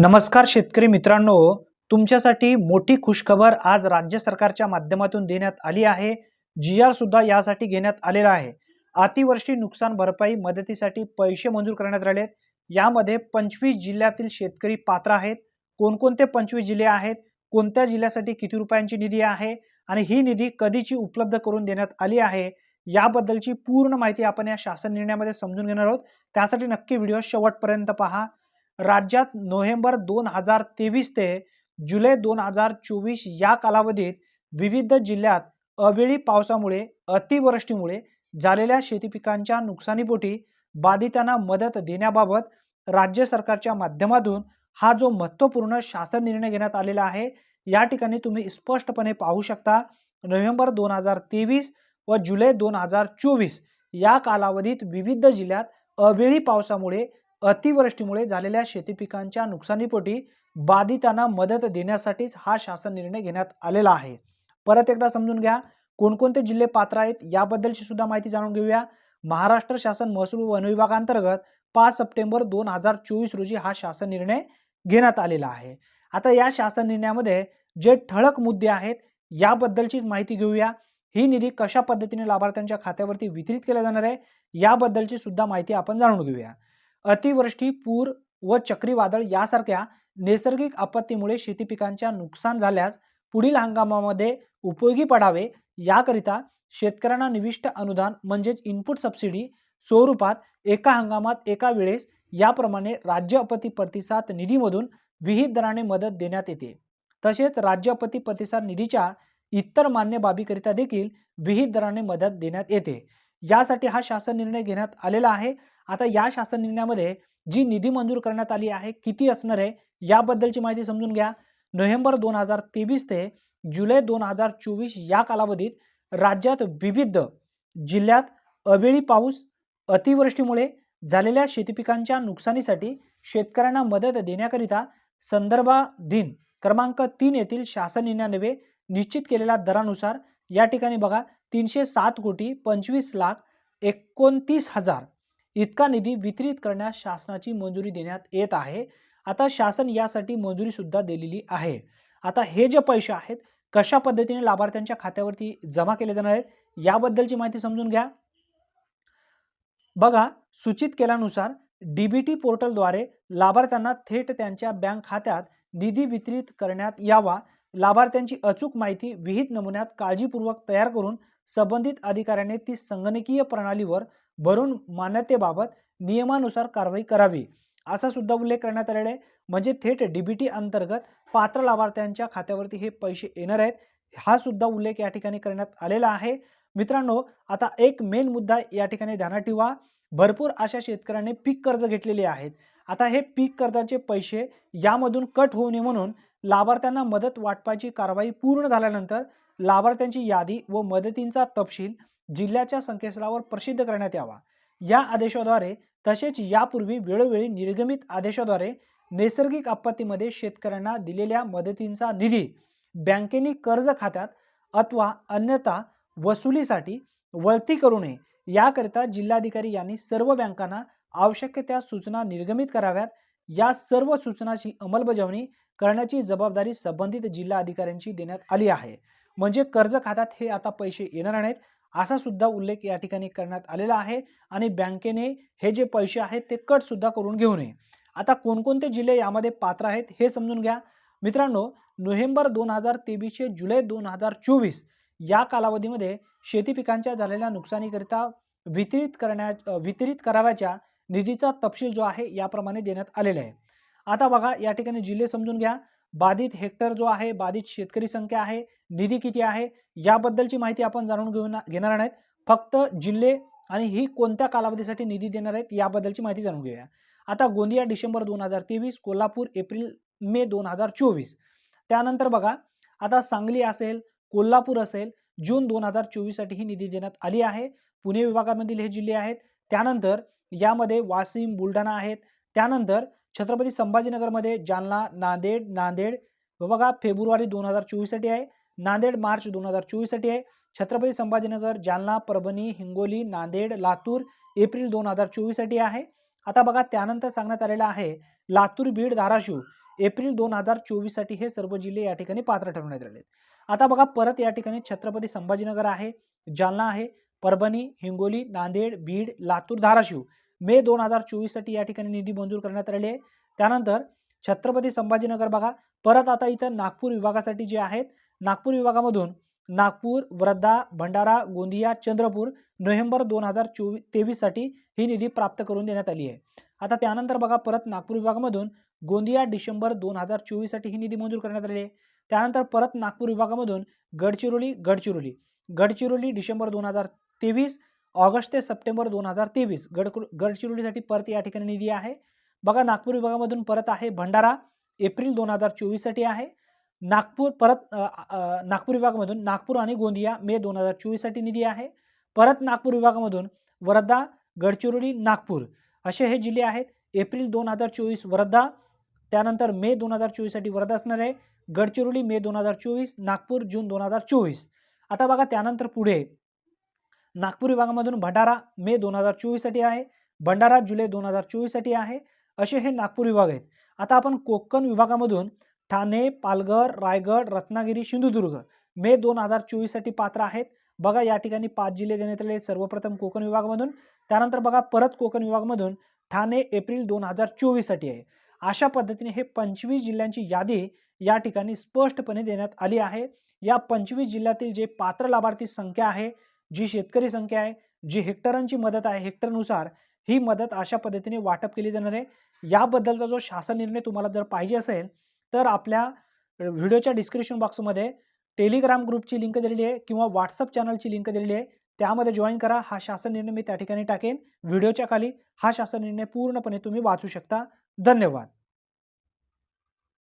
नमस्कार शेतकरी मित्रांनो. तुमच्यासाठी मोठी खुशखबर आज राज्य सरकारच्या माध्यमातून देण्यात आली आहे. जी आर सुद्धा यासाठी घेण्यात आलेला आहे. अतिवृष्टी नुकसान भरपाई मदतीसाठी पैसे मंजूर करण्यात आले आहेत. यामध्ये पंचवीस जिल्ह्यातील शेतकरी पात्र आहेत. कोणकोणते पंचवीस जिल्हे आहेत? कोणत्या जिल्ह्यासाठी किती रुपयांची निधी आहे? आणि ही निधी कधीची उपलब्ध करून देण्यात आली आहे? याबद्दलची पूर्ण माहिती आपण या शासन निर्णयामध्ये समजून घेणार आहोत. त्यासाठी नक्की व्हिडिओ शेवटपर्यंत पहा. राज्यात नोव्हेंबर दोन हजार तेवीस ते जुलै दोन हजार चोवीस या कालावधीत विविध जिल्ह्यात अवेळी पावसामुळे अतिवृष्टीमुळे झालेल्या शेतीपिकांच्या नुकसानीपोटी बाधितांना मदत देण्याबाबत राज्य सरकारच्या माध्यमातून हा जो महत्त्वपूर्ण शासन निर्णय घेण्यात आलेला आहे या ठिकाणी तुम्ही स्पष्टपणे पाहू शकता नोव्हेंबर दोन हजार तेवीस व जुलै दोन हजार चोवीस या कालावधीत विविध जिल्ह्यात अवेळी पावसामुळे अतिवृष्टीमुळे झालेल्या शेती पिकांच्या नुकसानीपोटी बाधितांना मदत देण्यासाठीच हा शासन निर्णय घेण्यात आलेला आहे. परत एकदा समजून घ्या कोणकोणते जिल्हे पात्र आहेत याबद्दलची सुद्धा माहिती जाणून घेऊया. महाराष्ट्र शासन महसूल वन विभागांतर्गत पाच सप्टेंबर दोन हजार चोवीस रोजी हा शासन निर्णय घेण्यात आलेला आहे. आता या शासन निर्णयामध्ये जे ठळक मुद्दे आहेत याबद्दलचीच माहिती घेऊया. ही निधी कशा पद्धतीने लाभार्थ्यांच्या खात्यावरती वितरित केला जाणार आहे याबद्दलची सुद्धा माहिती आपण जाणून घेऊया. अतिवृष्टी पूर व चक्रीवादळ यासारख्या नैसर्गिक आपत्तीमुळे शेती पिकांच्या नुकसान झाल्यास पुढील हंगामामध्ये उपयोगी पडावे याकरिता शेतकऱ्यांना निविष्ट अनुदान म्हणजेच इनपुट सबसिडी स्वरूपात एका हंगामात एका वेळेस याप्रमाणे राज्य आपत्ती प्रतिसाद निधीमधून विहित दराने मदत देण्यात येते. तसेच राज्य आपत्ती प्रतिसाद निधीच्या इतर मान्य बाबीकरिता देखील विहित दराने मदत देण्यात येते. यासाठी हा शासन निर्णय घेण्यात आलेला आहे. आता या शासन निर्णयामध्ये जी निधी मंजूर करण्यात आली आहे किती असणार आहे याबद्दलची माहिती समजून घ्या. नोव्हेंबर दोन हजार तेवीस ते जुलै दोन हजार चोवीस या कालावधीत राज्यात विविध जिल्ह्यात अवेळी पाऊस अतिवृष्टीमुळे झालेल्या शेतीपिकांच्या नुकसानीसाठी शेतकऱ्यांना मदत देण्याकरिता संदर्भाधीन क्रमांक तीन येथील शासन निर्णयाने निश्चित केलेल्या दरानुसार या ठिकाणी बघा तीनशे सात कोटी पंचवीस लाख एकोणतीस हजार इतका निधी वितरित करण्यास शासनाची मंजुरी देण्यात येत आहे. आता शासन यासाठी मंजुरीसुद्धा दिलेली आहे. आता हे जे पैसे आहेत कशा पद्धतीने लाभार्थ्यांच्या खात्यावरती जमा केले जाणार आहेत याबद्दलची माहिती समजून घ्या. बघा सूचित केल्यानुसार डीबीटी पोर्टलद्वारे लाभार्थ्यांना थेट त्यांच्या बँक खात्यात निधी वितरित करण्यात यावा. लाभार्थ्यांची अचूक माहिती विहित नमुन्यात काळजीपूर्वक तयार करून संबंधित अधिकाऱ्याने ती संगणकीय प्रणालीवर भरून मान्यतेबाबत नियमानुसार कारवाई करावी. असा सुद्धा उल्लेख करण्यात आलेला आहे. म्हणजे थेट डीबीटी अंतर्गत पात्र लाभार्थ्यांच्या खात्यावरती हे पैसे येणार आहेत हा सुद्धा उल्लेख या ठिकाणी करण्यात आलेला आहे. मित्रांनो आता एक मेन मुद्दा या ठिकाणी ध्यानात ठेवा. भरपूर अशा शेतकऱ्यांनी पीक कर्ज घेतलेले आहेत. आता हे पीक कर्जाचे पैसे यामधून कट होऊ नये म्हणून लाभार्थ्यांना मदत वाटपाची कारवाई पूर्ण झाल्यानंतर लाभार्थ्यांची यादी व मदतींचा तपशील जिल्ह्याच्या संकेतस्थळावर प्रसिद्ध करण्यात यावा. या आदेशाद्वारे तसेच यापूर्वी वेळोवेळी निर्गमित आदेशाद्वारे नैसर्गिक आपत्तीमध्ये शेतकऱ्यांना दिलेल्या मदतींचा निधी बँकेनी कर्ज खात्यात अथवा अन्यथा वसुलीसाठी वळती करू नये. याकरिता जिल्हाधिकारी यांनी सर्व बँकांना आवश्यक त्या सूचना निर्गमित कराव्यात. या सर्व सूचनाची अंमलबजावणी करण्याची जबाबदारी संबंधित जिल्हा अधिकाऱ्यांची देण्यात आली आहे. म्हणजे कर्ज खात्यात हे आता पैसे येणार नाहीत असा सुद्धा उल्लेख या ठिकाणी करण्यात आलेला आहे आणि बँकेने हे जे पैसे आहेत ते कट सुद्धा करून घेऊ नये. आता कोणकोणते जिल्हे यामध्ये पात्र आहेत हे समजून घ्या. मित्रांनो नोव्हेंबर दोन हजार तेवीसचे जुलै दोन हजार चोवीस या कालावधीमध्ये शेती पिकांच्या झालेल्या नुकसानीकरिता वितरित करण्या वितरित कराव्याच्या निधीचा तपशील जो आहे याप्रमाणे देण्यात आलेला आहे. आता बघा या ठिकाणी जिल्हे समजून घ्या. बाधित हेक्टर जो आहे बाधित शेतकरी संख्या आहे निधी किती आहे याबद्दलची माहिती आपण जाणून घेऊन घेणार नाहीत फक्त जिल्हे आणि ही कोणत्या कालावधीसाठी निधी देणार आहेत याबद्दलची माहिती जाणून घेऊया. आता गोंदिया डिसेंबर दोन हजार तेवीस कोल्हापूर एप्रिल मे दोन हजार चोवीस. त्यानंतर बघा आता सांगली असेल कोल्हापूर असेल जून दोन हजार चोवीससाठी ही निधी देण्यात आली आहे. पुणे विभागामधील हे जिल्हे आहेत. त्यानंतर यामध्ये वाशिम बुलढाणा आहेत. त्यानंतर छत्रपती संभाजीनगरमध्ये जालना नांदेड नांदेड बघा फेब्रुवारी दोन हजार चोवीससाठी आहे. नांदेड मार्च दोन हजार चोवीससाठी आहे. छत्रपती संभाजीनगर जालना परभणी हिंगोली नांदेड लातूर एप्रिल दोन हजार चोवीससाठी आहे. आता बघा त्यानंतर सांगण्यात आलेलं आहे लातूर बीड धाराशिव एप्रिल दोन हजार चोवीससाठी हे सर्व जिल्हे या ठिकाणी पात्र ठरवण्यात आले आहेत. आता बघा परत या ठिकाणी छत्रपती संभाजीनगर आहे जालना आहे परभणी हिंगोली नांदेड बीड लातूर धाराशिव. मे दोन हजार चोवीससाठी या ठिकाणी निधी मंजूर करण्यात आलेली आहे. त्यानंतर छत्रपती संभाजीनगर बघा. परत आता इथं नागपूर विभागासाठी जे आहेत नागपूर विभागामधून नागपूर वर्धा भंडारा गोंदिया चंद्रपूर नोव्हेंबर दोन हजार चोवीस तेवीससाठी ही निधी प्राप्त करून देण्यात आली आहे. आता त्यानंतर बघा परत नागपूर विभागामधून गोंदिया डिसेंबर दोन हजार चोवीससाठी ही निधी मंजूर करण्यात आली आहे. त्यानंतर परत नागपूर विभागामधून गडचिरोली गडचिरोली गडचिरोली डिसेंबर दोन हजार तेवीस ऑगस्ट ते सप्टेंबर दोन हजार तेवीस गड गडचिरोलीसाठी परत या ठिकाणी निधी आहे. बघा नागपूर विभागामधून परत आहे भंडारा एप्रिल दोन हजार चोवीससाठी आहे. नागपूर परत नागपूर विभागामधून नागपूर आणि गोंदिया मे दोन हजार चोवीससाठी निधी आहे. परत नागपूर विभागामधून वर्धा गडचिरोली नागपूर असे हे जिल्हे आहेत. एप्रिल दोन हजार चोवीस वर्धा त्यानंतर मे दोन हजार चोवीससाठी वर्धा असणार आहे. गडचिरोली मे दोन हजार चोवीस नागपूर जून दोन हजार चोवीस. आता बघा त्यानंतर पुढे नागपूर विभागामधून भंडारा मे दोन हजार चोवीससाठी आहे भंडारा जुलै दोन हजार चोवीससाठी आहे असे हे नागपूर विभाग आहेत. आता आपण कोकण विभागामधून ठाणे पालघर रायगड रत्नागिरी सिंधुदुर्ग मे दोन हजार चोवीससाठी पात्र आहेत. बघा या ठिकाणी पाच जिल्हे देण्यात आले सर्वप्रथम कोकण विभागामधून त्यानंतर बघा परत कोकण विभागामधून ठाणे एप्रिल दोन हजार चोवीससाठी आहे. अशा पद्धतीने हे पंचवीस जिल्ह्यांची यादी या ठिकाणी स्पष्टपणे देण्यात आली आहे. या पंचवीस जिल्ह्यातील जे पात्र लाभार्थी संख्या आहे जी शेतकरी संख्या आहे जी हेक्टरांची मदत आहे हेक्टरनुसार ही मदत अशा पद्धतीने वाटप केली जाणार आहे. याबद्दलचा जो शासन निर्णय तुम्हाला जर पाहिजे असेल तर आपल्या व्हिडिओच्या डिस्क्रिप्शन बॉक्समध्ये टेलिग्राम ग्रुपची लिंक दिलेली आहे किंवा व्हॉट्सअप चॅनलची लिंक दिलेली आहे. त्यामध्ये जॉईन करा. हा शासन निर्णय मी त्या ठिकाणी टाकेन. व्हिडिओच्या खाली हा शासन निर्णय पूर्णपणे तुम्ही वाचू शकता. धन्यवाद.